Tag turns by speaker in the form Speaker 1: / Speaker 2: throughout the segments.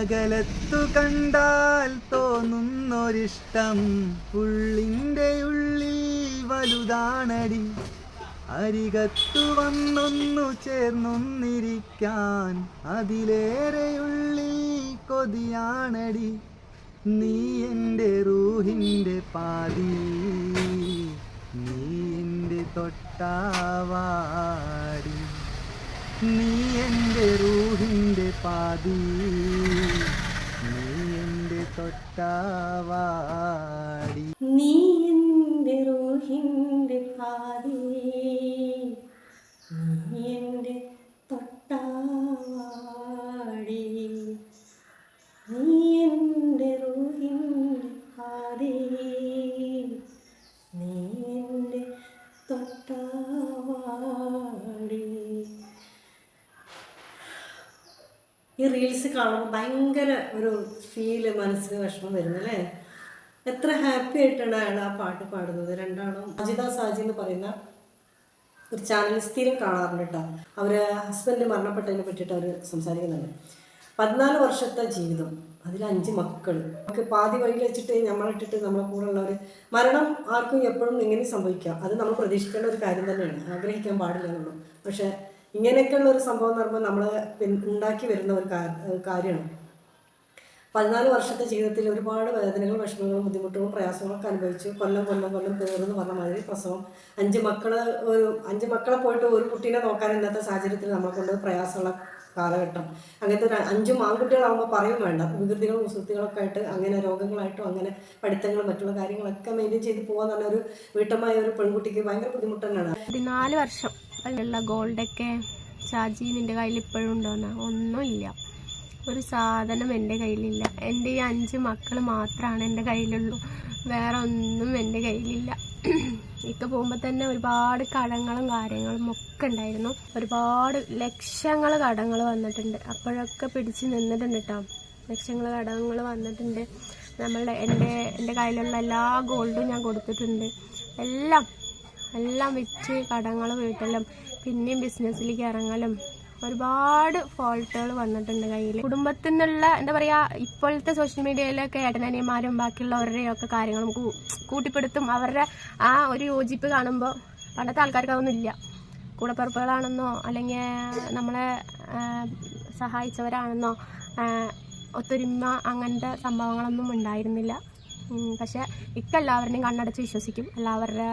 Speaker 1: അകലത്തു കണ്ടാൽ തോന്നുന്നൊരിഷ്ടം ഉള്ളിന്റെ ഉള്ളിൽ വലുതാണടി. അരികത്തു വന്നൊന്നു ചേർന്നൊന്നിരിക്കാൻ അതിലേറെയുള്ളിൽ കൊതിയാണടി. നീ എന്റെ റൂഹിന്റെ പാതി നീ എന്റെ തൊട്ടാവാടി. നീ എന്റെ റൂഹിന്റെ പാതി. നീ എന്റെ തൊട്ടാവാടി.
Speaker 2: നീ കാണുമ്പോൾ ഭയങ്കര ഒരു ഫീൽ മനസ്സിന് വിഷമം വരുന്നല്ലേ? എത്ര ഹാപ്പി ആയിട്ടാണ് അയാൾ ആ പാട്ട് പാടുന്നത്. രണ്ടാളും അജിത സാജി എന്ന് പറയുന്ന ഒരു ചാനൽ സ്ഥിരം കാണാറുണ്ട് കേട്ടോ. അവർ ഹസ്ബൻഡ് മരണപ്പെട്ടതിനെ പറ്റിയിട്ട് അവർ സംസാരിക്കുന്നുണ്ട്. പതിനാല് വർഷത്തെ ജീവിതം അതിൽ അഞ്ച് മക്കൾ. നമുക്ക് പാതി വഴിയിൽ വെച്ചിട്ട് നമ്മളിട്ടിട്ട് നമ്മളെ കൂടെ ഉള്ളവർ മരണം ആർക്കും എപ്പോഴും ഇങ്ങനെ സംഭവിക്കാം. അത് നമ്മൾ പ്രതീക്ഷിക്കേണ്ട ഒരു കാര്യം തന്നെയാണ്. ആഗ്രഹിക്കാൻ പാടില്ല എന്നുള്ളൂ പക്ഷേ ഇങ്ങനെയൊക്കെയുള്ള ഒരു സംഭവം എന്ന് പറയുമ്പോൾ നമ്മൾ ഉണ്ടാക്കി വരുന്ന ഒരു കാര്യമാണ്. പതിനാല് വർഷത്തെ ജീവിതത്തിൽ ഒരുപാട് വേദനകളും വിഷമങ്ങളും ബുദ്ധിമുട്ടുകളും പ്രയാസങ്ങളൊക്കെ അനുഭവിച്ചു. കൊല്ലം കൊല്ലം കൊല്ലം തീർന്നു പറഞ്ഞ മാതിരി പ്രസവം. അഞ്ച് മക്കൾ ഒരു അഞ്ച് മക്കളെ പോയിട്ട് ഒരു കുട്ടീനെ നോക്കാൻ ഇന്നത്തെ സാഹചര്യത്തിൽ നമ്മളെ പ്രയാസമുള്ള കാലഘട്ടം. അങ്ങനത്തെ ഒരു അഞ്ചും ആൺകുട്ടികളാകുമ്പോൾ പറയും വേണ്ട. വികൃതികളും കുസൃതികളൊക്കെ ആയിട്ട് അങ്ങനെ രോഗങ്ങളായിട്ടും അങ്ങനെ പഠിത്തങ്ങളും മറ്റുള്ള കാര്യങ്ങളൊക്കെ മെയിന്റെയിൻ ചെയ്ത് പോകാൻ തന്നെ ഒരു വീട്ടമായ ഒരു പെൺകുട്ടിക്ക് ഭയങ്കര ബുദ്ധിമുട്ട് തന്നെയാണ്.
Speaker 3: പതിനാല് വർഷം ഉള്ള ഗോൾഡൊക്കെ ഷാജി നിന്റെ കയ്യിൽ ഇപ്പോഴും ഉണ്ടോന്ന് ഒന്നുമില്ല ഒരു സാധനം എന്റെ കയ്യിലില്ല. എന്റെ ഈ അഞ്ച് മക്കൾ മാത്രമാണ് എന്റെ കയ്യിലുള്ളൂ. വേറെ ഒന്നും എന്റെ കയ്യിലില്ല. ഇക്ക പോകുമ്പോൾ തന്നെ ഒരുപാട് കടങ്ങളും കാര്യങ്ങളും ഒക്കെ ഉണ്ടായിരുന്നു. ഒരുപാട് ലക്ഷങ്ങൾ കടങ്ങൾ വന്നിട്ടുണ്ട്. അപ്പോഴൊക്കെ പിടിച്ച് നിന്നിട്ടുണ്ട് കേട്ടോ ലക്ഷങ്ങൾ കടങ്ങൾ വന്നിട്ടുണ്ട്. നമ്മളുടെ എന്റെ എന്റെ കയ്യിലുള്ള എല്ലാ ഗോൾഡും ഞാൻ കൊടുത്തിട്ടുണ്ട്. എല്ലാം എല്ലാം വിറ്റ് കടങ്ങൾ വീട്ടലും പിന്നെയും ബിസിനസ്സിലേക്ക് ഇറങ്ങലും ഒരുപാട് ഫോൾട്ടുകൾ വന്നിട്ടുണ്ട് കയ്യിൽ. കുടുംബത്തിൽ നിന്നുള്ള എന്താ പറയുക ഇപ്പോഴത്തെ സോഷ്യൽ മീഡിയയിലൊക്കെ ഏട്ടനനിയന്മാരും ബാക്കിയുള്ളവരുടെയും ഒക്കെ കാര്യങ്ങൾ നമുക്ക് കൂട്ടിപ്പെടുത്തും. അവരുടെ ആ ഒരു യോജിപ്പ് കാണുമ്പോൾ പണ്ടത്തെ ആൾക്കാർക്ക് അതൊന്നും ഇല്ല. കൂടപ്പിറപ്പുകളാണെന്നോ അല്ലെങ്കിൽ നമ്മളെ സഹായിച്ചവരാണെന്നോ ഒത്തൊരുമ അങ്ങനത്തെ സംഭവങ്ങളൊന്നും ഉണ്ടായിരുന്നില്ല. പക്ഷെ ഇക്ക എല്ലാവരുടെയും കണ്ണടച്ച് വിശ്വസിക്കും. എല്ലാവരുടെ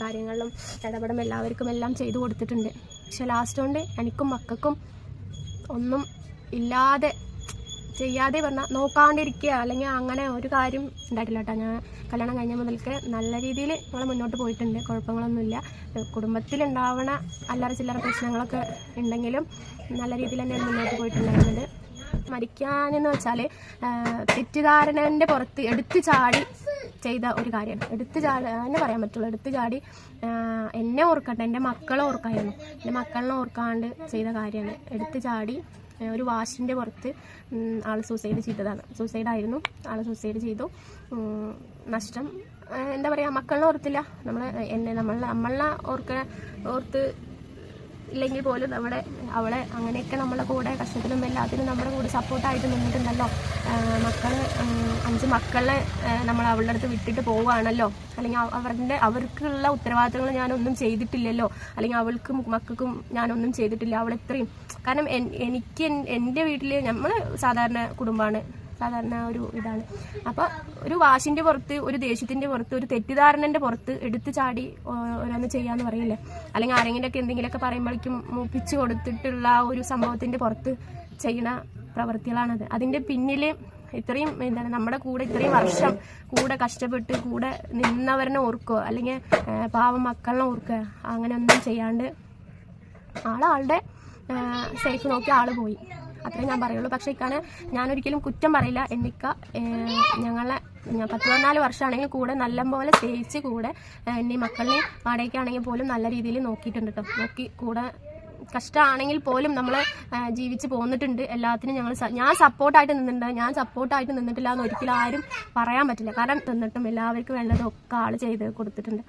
Speaker 3: കാര്യങ്ങളിലും ഇടപെടും എല്ലാവർക്കും എല്ലാം ചെയ്തു കൊടുത്തിട്ടുണ്ട്. പക്ഷെ ലാസ്റ്റ് കൊണ്ട് എനിക്കും മക്കൾക്കും ഒന്നും ഇല്ലാതെ ചെയ്യാതെ പറഞ്ഞാൽ നോക്കാണ്ടിരിക്കുക. അല്ലെങ്കിൽ അങ്ങനെ ഒരു കാര്യം ഉണ്ടായിട്ടില്ല കേട്ടോ. ഞാൻ കല്യാണം കഴിഞ്ഞ മുതൽക്ക് നല്ല രീതിയിൽ ഞങ്ങൾ മുന്നോട്ട് പോയിട്ടുണ്ട്. കുഴപ്പങ്ങളൊന്നുമില്ല. കുടുംബത്തിലുണ്ടാവണ അല്ലറ ചില്ലറ പ്രശ്നങ്ങളൊക്കെ ഉണ്ടെങ്കിലും നല്ല രീതിയിൽ തന്നെ മുന്നോട്ട് പോയിട്ടുണ്ടായിരുന്നത് മരിക്കാനെന്ന് വെച്ചാൽ തെറ്റിദ്ധാരണന്റെ പുറത്ത് എടുത്തു ചാടി ചെയ്ത ഒരു കാര്യമാണ്. എടുത്തു ചാടി തന്നെ പറയാൻ പറ്റുള്ളൂ. എടുത്തു ചാടി എന്നെ ഓർക്കട്ടെ എന്റെ മക്കളെ ഓർക്കായിരുന്നു. എന്റെ മക്കളെ ഓർക്കാണ്ട് ചെയ്ത കാര്യമാണ്. എടുത്തു ചാടി ഒരു വാഷിന്റെ പുറത്ത് ആൾ സൂസൈഡ് ചെയ്തതാണ്. സൂസൈഡായിരുന്നു ആൾ സൂസൈഡ് ചെയ്തു. നഷ്ടം എന്താ പറയുക മക്കളെ ഓർത്തില്ല. നമ്മൾ എന്നെ നമ്മളെ നമ്മളെ ഓർക്ക ഓർത്ത് ഇല്ലെങ്കിൽ പോലും നമ്മുടെ അവളെ അങ്ങനെയൊക്കെ നമ്മളെ കൂടെ കഷ്ടത്തിലും എല്ലാത്തിനും നമ്മുടെ കൂടെ സപ്പോർട്ടായിട്ട് നിന്നിട്ടുണ്ടല്ലോ. മക്കൾ അഞ്ച് മക്കളെ നമ്മൾ അവളുടെ അടുത്ത് വിട്ടിട്ട് പോവുകയാണല്ലോ. അല്ലെങ്കിൽ അവ- അവരുടെ അവർക്കുള്ള ഉത്തരവാദിത്തങ്ങൾ ഞാനൊന്നും ചെയ്തിട്ടില്ലല്ലോ. അല്ലെങ്കിൽ അവൾക്കും മക്കൾക്കും ഞാനൊന്നും ചെയ്തിട്ടില്ല. അവൾ ഇത്രയും കാരണം എനിക്ക് എൻ- എന്റെ വീട്ടിൽ നമ്മൾ സാധാരണ കുടുംബമാണ്. സാധാരണ ഒരു ഇതാണ്. അപ്പോൾ ഒരു വാശിന്റെ പുറത്ത് ഒരു ദേഷ്യത്തിന്റെ പുറത്ത് ഒരു തെറ്റിദ്ധാരണന്റെ പുറത്ത് എടുത്തു ചാടി ഓരോന്ന് ചെയ്യാന്ന് പറയില്ലേ? അല്ലെങ്കിൽ ആരെങ്കിലുമൊക്കെ എന്തെങ്കിലുമൊക്കെ പറയുമ്പോഴേക്കും മൂപ്പിച്ച് കൊടുത്തിട്ടുള്ള ഒരു സംഭവത്തിന്റെ പുറത്ത് ചെയ്യണ പ്രവൃത്തികളാണത്. അതിന്റെ പിന്നിൽ ഇത്രയും എന്താണ് നമ്മുടെ കൂടെ ഇത്രയും വർഷം കൂടെ കഷ്ടപ്പെട്ട് കൂടെ നിന്നവരനെ ഓർക്കുക അല്ലെങ്കിൽ പാവം മക്കളെ ഓർക്കുക അങ്ങനെ ഒന്നും ചെയ്യാണ്ട് ആളാളുടെ സേഫ് നോക്കി ആൾ പോയി. അത്രേ ഞാൻ പറയുള്ളൂ. പക്ഷേ ഇക്കാണ് ഞാനൊരിക്കലും കുറ്റം പറയില്ല. എന്നിക്ക ഞങ്ങളെ പത്ത് പതിനാല് വർഷമാണെങ്കിൽ കൂടെ നല്ലപോലെ സ്നേഹിച്ച് കൂടെ എന്നെ മക്കളിനെ വാടകയ്ക്കാണെങ്കിൽ പോലും നല്ല രീതിയിൽ നോക്കിയിട്ടുണ്ട് കേട്ടോ നോക്കി കൂടെ കഷ്ടമാണെങ്കിൽ പോലും നമ്മൾ ജീവിച്ച് പോന്നിട്ടുണ്ട്. എല്ലാത്തിനും ഞങ്ങൾ ഞാൻ സപ്പോർട്ടായിട്ട് നിന്നിട്ടുണ്ട്. ഞാൻ സപ്പോർട്ടായിട്ട് നിന്നിട്ടില്ല എന്ന് ഒരിക്കലും ആരും പറയാൻ പറ്റില്ല. കാരണം നിന്നിട്ടും എല്ലാവർക്കും വേണ്ടതൊക്കെ ആൾ ചെയ്ത് കൊടുത്തിട്ടുണ്ട്.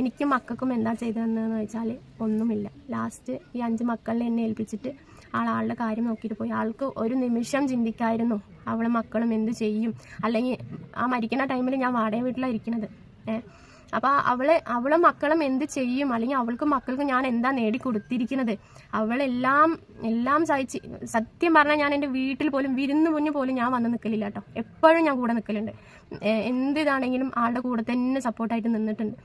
Speaker 3: എനിക്കും മക്കൾക്കും എന്താ ചെയ്തതെന്ന് വെച്ചാൽ ഒന്നുമില്ല. ലാസ്റ്റ് ഈ അഞ്ച് മക്കളിനെ എന്നെ ഏൽപ്പിച്ചിട്ട് ആൾ ആളുടെ കാര്യം നോക്കിയിട്ട് പോയി. ആൾക്ക് ഒരു നിമിഷം ചിന്തിക്കായിരുന്നു. അവളെ മക്കളും എന്ത് ചെയ്യും? അല്ലെങ്കിൽ ആ മരിക്കുന്ന ടൈമിൽ ഞാൻ വാടക വീട്ടിലാണ് ഏഹ് അപ്പോൾ അവളെ അവളെ മക്കളും എന്ത് ചെയ്യും? അല്ലെങ്കിൽ അവൾക്ക് മക്കൾക്ക് ഞാൻ എന്താ നേടിക്കൊടുത്തിരിക്കുന്നത് അവളെല്ലാം എല്ലാം സഹിച്ച് സത്യം പറഞ്ഞാൽ ഞാൻ എന്റെ വീട്ടിൽ പോലും വിരുന്ന് മുന്ന് പോലും ഞാൻ വന്ന് നിൽക്കലില്ല കേട്ടോ. എപ്പോഴും ഞാൻ കൂടെ നിൽക്കലുണ്ട് എന്ത് ഇതാണെങ്കിലും ആളുടെ കൂടെ തന്നെ സപ്പോർട്ടായിട്ട് നിന്നിട്ടുണ്ട്.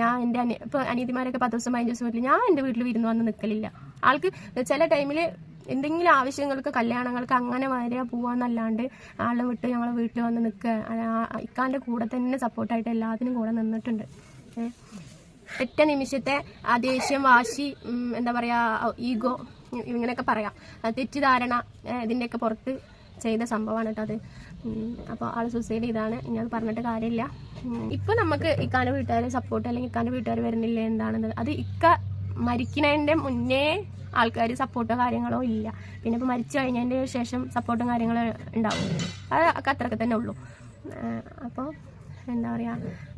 Speaker 3: ഞാൻ എന്റെ അനി ഇപ്പോൾ അനിയത്തിമാരൊക്കെ പത്ത് ദിവസം പതിനഞ്ച് ദിവസം വീട്ടിൽ ഞാൻ എന്റെ വീട്ടിൽ വിരുന്ന് വന്ന് നിൽക്കലില്ല ആൾക്ക് ചില ടൈമിൽ എന്തെങ്കിലും ആവശ്യങ്ങൾക്ക് കല്യാണങ്ങൾക്ക് അങ്ങനെ വരെ പോവാന്നല്ലാണ്ട് ആളെ വിട്ട് ഞങ്ങൾ വീട്ടിൽ വന്ന് നിൽക്കുക. ഇക്കാന്റെ കൂടെ തന്നെ സപ്പോർട്ടായിട്ട് എല്ലാത്തിനും കൂടെ നിന്നിട്ടുണ്ട്. ഒറ്റ നിമിഷത്തെ ആ ദേഷ്യം വാശി എന്താ പറയുക ഈഗോ ഇങ്ങനെയൊക്കെ പറയാം. തെറ്റിദ്ധാരണ ഇതിന്റെയൊക്കെ പുറത്ത് ചെയ്ത സംഭവമാണ് കേട്ടോ അത്. അപ്പോൾ ആൾ സൂസൈഡ് ചെയ്താണ്. ഇനി അത് പറഞ്ഞിട്ട് കാര്യമില്ല. ഇപ്പോൾ നമുക്ക് ഇക്കാന്റെ വീട്ടുകാർ സപ്പോർട്ട് അല്ലെങ്കിൽ ഇക്കാന്റെ വീട്ടുകാർ വരുന്നില്ല എന്താണെന്ന് അത് ഇക്ക മരിക്കുന്നതിന്റെ മുന്നേ ആൾക്കാർ സപ്പോർട്ടോ കാര്യങ്ങളോ ഇല്ല. പിന്നെ ഇപ്പോൾ മരിച്ചു കഴിഞ്ഞതിന്റെ ശേഷം സപ്പോർട്ടും കാര്യങ്ങളോ ഉണ്ടാവും. അത് അത്രയൊക്കെ തന്നെ ഉള്ളൂ. അപ്പോൾ എന്താ പറയുക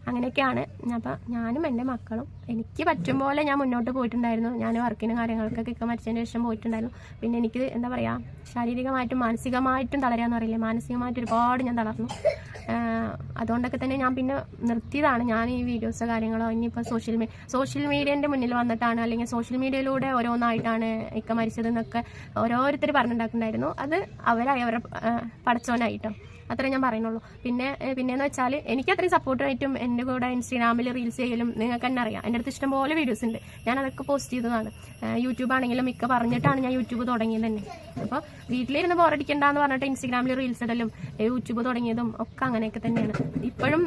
Speaker 3: അങ്ങനെയൊക്കെയാണ്. അപ്പോൾ ഞാനും എന്റെ മക്കളും എനിക്ക് പറ്റും പോലെ ഞാൻ മുന്നോട്ട് പോയിട്ടുണ്ടായിരുന്നു. ഞാൻ വർക്കിനും കാര്യങ്ങൾക്കൊക്കെ ഇക്ക മരിച്ചതിന് ശേഷം പോയിട്ടുണ്ടായിരുന്നു. പിന്നെ എനിക്ക് എന്താ പറയുക ശാരീരികമായിട്ടും മാനസികമായിട്ടും തളരാന്ന് പറയില്ലേ മാനസികമായിട്ട് ഒരുപാട് ഞാൻ തളർന്നു. അതുകൊണ്ടൊക്കെ തന്നെ ഞാൻ പിന്നെ നിർത്തിയതാണ്. ഞാൻ ഈ വീഡിയോസോ കാര്യങ്ങളോ ഇനിയിപ്പോൾ സോഷ്യൽ മീഡിയ സോഷ്യൽ മീഡിയന്റെ മുന്നിൽ വന്നിട്ടാണ് അല്ലെങ്കിൽ സോഷ്യൽ മീഡിയയിലൂടെ ഓരോന്നായിട്ടാണ് ഇക്ക മരിച്ചതെന്നൊക്കെ ഓരോരുത്തർ പറഞ്ഞിട്ടുണ്ടാക്കുന്നുണ്ടായിരുന്നു അത് അവരായി അവരുടെ പഠിച്ചവനായിട്ടോ അത്രേ ഞാൻ പറയുന്നുള്ളൂ. പിന്നെ പിന്നെയെന്ന് വെച്ചാൽ എനിക്ക് അത്രയും സപ്പോർട്ടായിട്ടും എന്റെ കൂടെ ഇൻസ്റ്റാഗ്രാമിൽ റീൽസ് ചെയ്യലും നിങ്ങൾക്ക് തന്നെ അറിയാം. എന്റെ അടുത്ത് ഇഷ്ടംപോലെ വീഡിയോസ് ഉണ്ട്. ഞാൻ അതൊക്കെ പോസ്റ്റ് ചെയ്തതാണ്. യൂട്യൂബ് ആണെങ്കിലും മിക്ക പറഞ്ഞിട്ടാണ് ഞാൻ യൂട്യൂബ് തുടങ്ങിയത് തന്നെ. അപ്പോൾ വീട്ടിലിരുന്ന് ബോറടിക്കണ്ടെന്ന് പറഞ്ഞിട്ട് ഇൻസ്റ്റാഗ്രാമിൽ റീൽസ് ഇടലും യൂട്യൂബ് തുടങ്ങിയതും ഒക്കെ അങ്ങനെയൊക്കെ തന്നെയാണ്. ഇപ്പോഴും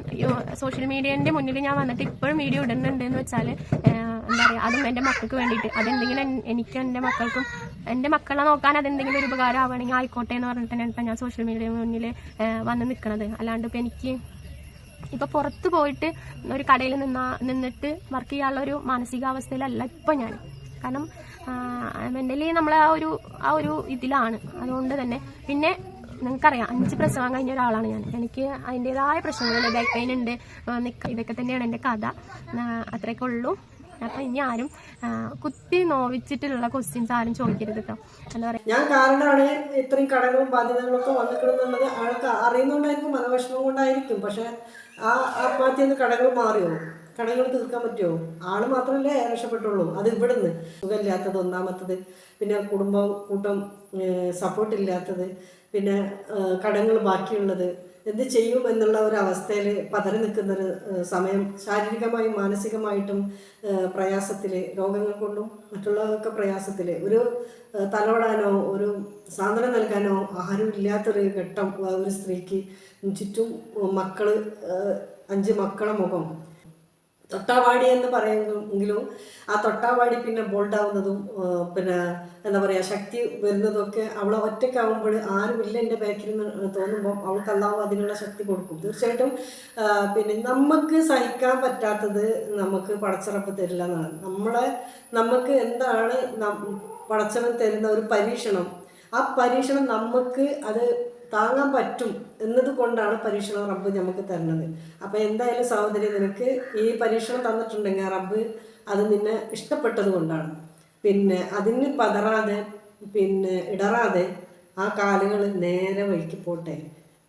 Speaker 3: സോഷ്യൽ മീഡിയേന്റെ മുന്നിൽ ഞാൻ വന്നിട്ട് ഇപ്പോഴും വീഡിയോ ഇടുന്നുണ്ട് എന്ന് വെച്ചാൽ എന്താ പറയുക അതും എന്റെ മക്കൾക്ക് വേണ്ടിയിട്ട്. അതെന്തെങ്കിലും എനിക്കും എന്റെ മക്കൾക്കും എന്റെ മക്കളെ നോക്കാൻ അതെന്തെങ്കിലും ഒരു ഉപകാരം ആവണമെങ്കിൽ ആയിക്കോട്ടെ എന്ന് പറഞ്ഞിട്ട് ഞാൻ സോഷ്യൽ മീഡിയ മുന്നിൽ വന്ന് നിൽക്കണത് അല്ലാണ്ട് ഇപ്പം എനിക്ക് ഇപ്പം പുറത്ത് പോയിട്ട് ഒരു കടയിൽ നിന്നാ നിന്നിട്ട് വർക്ക് ചെയ്യാനുള്ള ഒരു മാനസികാവസ്ഥയിലല്ല ഇപ്പം ഞാൻ. കാരണം മെന്റലി നമ്മൾ ആ ഒരു ആ ഒരു ഇതിലാണ്. അതുകൊണ്ട് തന്നെ പിന്നെ നിങ്ങൾക്കറിയാം അഞ്ച് പ്രസവം കഴിഞ്ഞ ഒരാളാണ് ഞാൻ. എനിക്ക് അതിന്റെതായ പ്രശ്നങ്ങളുണ്ട് ബാക്ക് പെയിൻ ഉണ്ട് ഇതൊക്കെ തന്നെയാണ് എന്റെ കഥ. അത്രയൊക്കെ ഉള്ളൂ. അപ്പം ഇനി ആരും കുത്തി നോവിച്ചിട്ടുള്ള ക്വസ്റ്റ്യൻസ് ആരും ചോദിക്കരുത് കേട്ടോ എന്താ പറയുക
Speaker 2: ഞാൻ കാരണമാണ് ഇത്രയും കടകളും ബാധ്യതകളും ഒക്കെ വന്നിട്ടുള്ളത് ആൾക്ക് അറിയുന്നുണ്ടായിരിക്കും മനോവിഷമം കൊണ്ടായിരിക്കും. പക്ഷെ ആ ആത്മഹത്യ കടകൾ മാറിയോ? കടകൾ തീർക്കാൻ പറ്റുമോ? ആൾ മാത്രമല്ലേ രക്ഷപ്പെട്ടുള്ളൂ. അത് ഇവിടുന്ന്. സുഖമില്ലാത്തത് ഒന്നാമത്തത്. പിന്നെ കുടുംബം കൂട്ടം സപ്പോർട്ട് ഇല്ലാത്തത്. പിന്നെ കടങ്ങൾ ബാക്കിയുള്ളത്. എന്ത് ചെയ്യും എന്നുള്ള ഒരു അവസ്ഥയിൽ പതറി നിൽക്കുന്ന ഒരു സമയം ശാരീരികമായും മാനസികമായിട്ടും പ്രയാസത്തിൽ രോഗങ്ങൾ കൊണ്ടും മറ്റുള്ളതൊക്കെ പ്രയാസത്തിൽ ഒരു തലോടാനോ ഒരു സാന്ത്വനം നൽകാനോ ആരും ഇല്ലാത്തൊരു ഘട്ടം ഒരു സ്ത്രീക്ക് ചുറ്റും മക്കൾ അഞ്ച് മക്കളെ മുഖം തൊട്ടാവാടി എന്ന് പറയുമെങ്കിലും ആ തൊട്ടാവാടി പിന്നെ ബോൾഡാവുന്നതും പിന്നെ എന്താ പറയുക ശക്തി വരുന്നതൊക്കെ അവളെ ഒറ്റയ്ക്കാവുമ്പോൾ ആരുമില്ല എന്റെ ബാക്കിൽ നിന്ന് തോന്നുമ്പോൾ അവൾക്ക് അല്ലാവും അതിനുള്ള ശക്തി കൊടുക്കും. തീർച്ചയായിട്ടും പിന്നെ നമുക്ക് സഹിക്കാൻ പറ്റാത്തത് നമുക്ക് പടച്ചിറപ്പ് തരില്ല എന്നാണ്. നമ്മളെ നമുക്ക് എന്താണ് നം- തരുന്ന ഒരു പരീക്ഷണം. ആ പരീക്ഷണം നമുക്ക് അത് താങ്ങാൻ പറ്റും എന്നത് കൊണ്ടാണ് പരീക്ഷണം റബ്ബ് നമുക്ക് തരുന്നത്. അപ്പോൾ എന്തായാലും സഹോദരി നിനക്ക് ഈ പരീക്ഷണം തന്നിട്ടുണ്ടെങ്കിൽ റബ്ബ് അത് നിന്നെ ഇഷ്ടപ്പെട്ടത് കൊണ്ടാണ്. പിന്നെ അതിന് പതറാതെ പിന്നെ ഇടറാതെ ആ കാലുകൾ നേരെ വഴിക്ക് പോട്ടെ.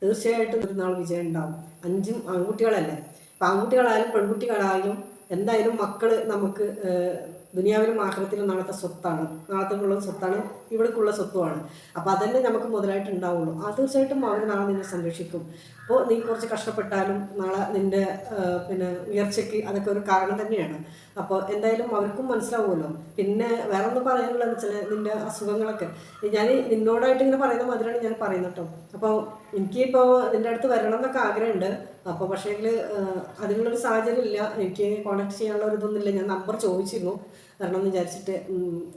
Speaker 2: തീർച്ചയായിട്ടും ഒരു നാൾ വിജയം ഉണ്ടാവും. അഞ്ചും ആൺകുട്ടികളല്ലേ? അപ്പം ആൺകുട്ടികളായാലും പെൺകുട്ടികളായാലും എന്തായാലും മക്കൾ നമുക്ക് ദുനിയാവിലും ആഹ്ലത്തിലും നാളത്തെ സ്വത്താണ്. നാളത്തേക്കുള്ള സ്വത്താണ്. ഇവിടേക്കുള്ള സ്വത്തുമാണ്. അപ്പോൾ അതന്നെ നമുക്ക് മുതലായിട്ട് ഉണ്ടാവുള്ളൂ. ആ തീർച്ചയായിട്ടും അവർ നാളെ നിന്നെ സംരക്ഷിക്കും. അപ്പോൾ നീ കുറച്ച് കഷ്ടപ്പെട്ടാലും നാളെ നിന്റെ പിന്നെ ഉയർച്ചയ്ക്ക് അതൊക്കെ ഒരു കാരണം തന്നെയാണ്. അപ്പോൾ എന്തായാലും അവർക്കും മനസ്സിലാവുമല്ലോ. പിന്നെ വേറെ ഒന്നും പറയാനുള്ളത് വെച്ചാൽ നിന്റെ അസുഖങ്ങളൊക്കെ. ഞാൻ നിന്നോടായിട്ട് ഇങ്ങനെ പറയുന്ന മാതിരിയാണ് ഞാൻ പറയുന്നത് കേട്ടോ. അപ്പോൾ എനിക്കിപ്പോൾ നിന്റെ അടുത്ത് വരണം എന്നൊക്കെ ആഗ്രഹമുണ്ട്. അപ്പോൾ പക്ഷേ അതിനുള്ളൊരു സാഹചര്യം ഇല്ല എനിക്ക് കോൺടാക്ട് ചെയ്യാനുള്ള ഒരു ഇതൊന്നുമില്ല. ഞാൻ നമ്പർ ചോദിച്ചിരുന്നു. വരണം എന്ന് വിചാരിച്ചിട്ട്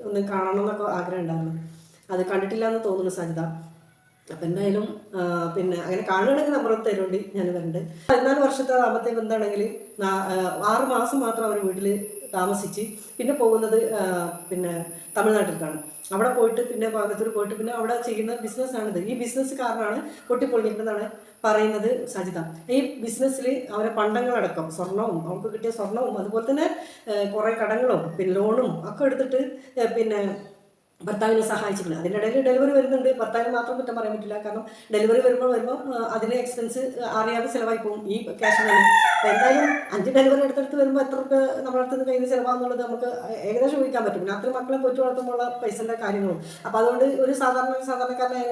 Speaker 2: ഒന്ന് കാണണം എന്നൊക്കെ ആഗ്രഹം ഉണ്ടായിരുന്നു. അത് കണ്ടിട്ടില്ല എന്ന് തോന്നുന്നു സജിത. അപ്പം എന്തായാലും പിന്നെ അങ്ങനെ കാണുകയാണെങ്കിൽ നമ്പർ തരുന്നുണ്ട് ഞാൻ വരുന്നുണ്ട്. പതിനാല് വർഷത്തെ ദാമ്പത്യ ബന്ധമാണെങ്കിൽ ആറ് മാസം മാത്രം അവർ വീട്ടിൽ താമസിച്ച് പിന്നെ പോകുന്നത് പിന്നെ തമിഴ്നാട്ടിലേക്കാണ്. അവിടെ പോയിട്ട് പിന്നെ കോയമ്പത്തൂർ പോയിട്ട് പിന്നെ അവിടെ ചെയ്യുന്ന ബിസിനസ്സാണിത് ഈ ബിസിനസ് കാരണമാണ് പൊട്ടിപ്പൊളിക്കുന്നതാണ് പറയുന്നത് സജിത. ഈ ബിസിനസ്സിൽ അവരെ പണ്ടങ്ങളടക്കം സ്വർണവും അവർക്ക് കിട്ടിയ സ്വർണവും അതുപോലെ തന്നെ കുറേ കടങ്ങളും പിന്നെ ലോണും ഒക്കെ എടുത്തിട്ട് പിന്നെ ഭർത്താവിനെ സഹായിച്ചിട്ടുണ്ട്. അതിന്റെ ഇടയിൽ ഡെലിവറി വരുന്നുണ്ട്. ഭർത്താവിന് മാത്രം കുറ്റം പറയാൻ പറ്റില്ല. കാരണം ഡെലിവറി വരുമ്പോൾ വരുമ്പോൾ അതിന്റെ അതിന് എക്സ്പെൻസ് അറിയാതെ ചിലവായി പോകും ഈ ക്യാഷ് മണി അപ്പോൾ എന്തായാലും അഞ്ച് ഡെലിവറി എടുത്തെടുത്ത് വരുമ്പോൾ എത്ര നമ്മുടെ അടുത്ത് നിന്ന് കയ്യിൽ ചിലവാകുന്നുള്ളത് നമുക്ക് ഏകദേശം ഊഹിക്കാൻ പറ്റും. പിന്നെ അത്രയും മക്കളെ പോറ്റി വളർത്തുമ്പോൾ പൈസന്റെ കാര്യങ്ങളും. അപ്പോൾ അതുകൊണ്ട് ഒരു സാധാരണ സാധാരണക്കാരനായ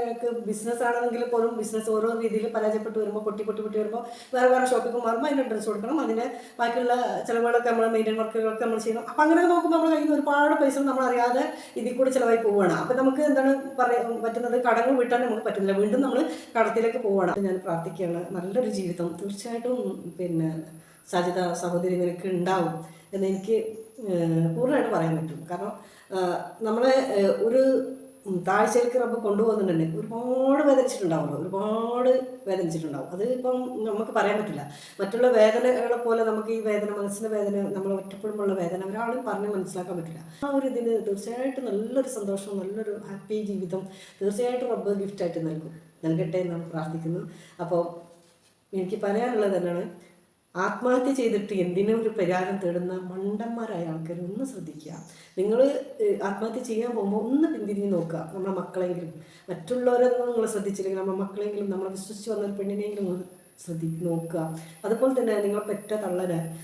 Speaker 2: ബിസിനസ് ആണെങ്കിൽ പോലും ബിസിനസ് ഓരോ രീതിയിൽ പരാജയപ്പെട്ട് വരുമ്പോൾ പൊട്ടി പൊട്ടി പൊട്ടി വരുമ്പോൾ വേറെ വേറെ ഷോപ്പിൽ മാറുമ്പോൾ അതിന്റെ ഡ്രസ്സ് കൊടുക്കണം. അതിന് ബാക്കിയുള്ള ചിലവുകളൊക്കെ നമ്മൾ മെയിന്റെയിൻ വർക്കുകളൊക്കെ നമ്മൾ ചെയ്യണം. അപ്പോൾ അങ്ങനെ നോക്കുമ്പോൾ നമ്മൾ നിന്ന് ഒരുപാട് പൈസ നമ്മൾ അറിയാതെ ഇതിൽ കൂടി ചിലവായി പോവുകയാണ് അപ്പൊ നമുക്ക് എന്താണ് പറയാൻ പറ്റുന്നത്? കടങ്ങൾ വിട്ടാൽ നമുക്ക് പറ്റുന്നില്ല. വീണ്ടും നമ്മൾ കടത്തിലേക്ക് പോവുകയാണ് ഞാൻ പ്രാർത്ഥിക്കുകയാണ്. നല്ലൊരു ജീവിതം. തീർച്ചയായിട്ടും പിന്നെ സജിത സഹോദരി നിനക്ക് ഉണ്ടാവും എന്ന് എനിക്ക് പൂർണമായിട്ട് പറയാൻ പറ്റും. കാരണം നമ്മളെ ഒരു താഴ്ചയിലേക്ക് റബ്ബ് കൊണ്ടുപോകുന്നുണ്ടെങ്കിൽ ഒരുപാട് വേദനിച്ചിട്ടുണ്ടാവുമല്ലോ. ഒരുപാട് വേദനിച്ചിട്ടുണ്ടാവും. അത് ഇപ്പം നമുക്ക് പറയാൻ പറ്റില്ല. മറ്റുള്ള വേദനകളെ പോലെ നമുക്ക് ഈ വേദന മനസ്സിന്റെ വേദന നമ്മൾ ഒറ്റപ്പെടുമ്പോഴുള്ള വേദന ഒരാളും പറഞ്ഞ് മനസ്സിലാക്കാൻ പറ്റില്ല. ആ ഒരു ഇതിന് തീർച്ചയായിട്ടും നല്ലൊരു സന്തോഷം നല്ലൊരു ഹാപ്പി ജീവിതം തീർച്ചയായിട്ടും റബ്ബ് ഗിഫ്റ്റായിട്ട് നൽകും. നൽകട്ടെ എന്നാണ് പ്രാർത്ഥിക്കുന്നത് അപ്പോൾ എനിക്ക് പറയാനുള്ളത് തന്നെയാണ് ആത്മഹത്യ ചെയ്തിട്ട് എന്തിനും ഒരു പരിഹാരം തേടുന്ന മണ്ടന്മാരായ ആൾക്കാർ ഒന്ന് ശ്രദ്ധിക്കുക. നിങ്ങൾ ആത്മഹത്യ ചെയ്യാൻ പോകുമ്പോൾ ഒന്ന് പിന്തിരിഞ്ഞ് നോക്കുക. നമ്മുടെ മക്കളെങ്കിലും. മറ്റുള്ളവരൊന്നും നിങ്ങൾ ശ്രദ്ധിച്ചില്ലെങ്കിൽ നമ്മുടെ മക്കളെങ്കിലും നമ്മളെ വിശ്വസിച്ച് വന്ന ഒരു പെണ്ണിനെങ്കിലും ശ്രദ്ധി നോക്കുക. അതുപോലെ തന്നെ നിങ്ങളെ പെറ്റ തള്ളനെ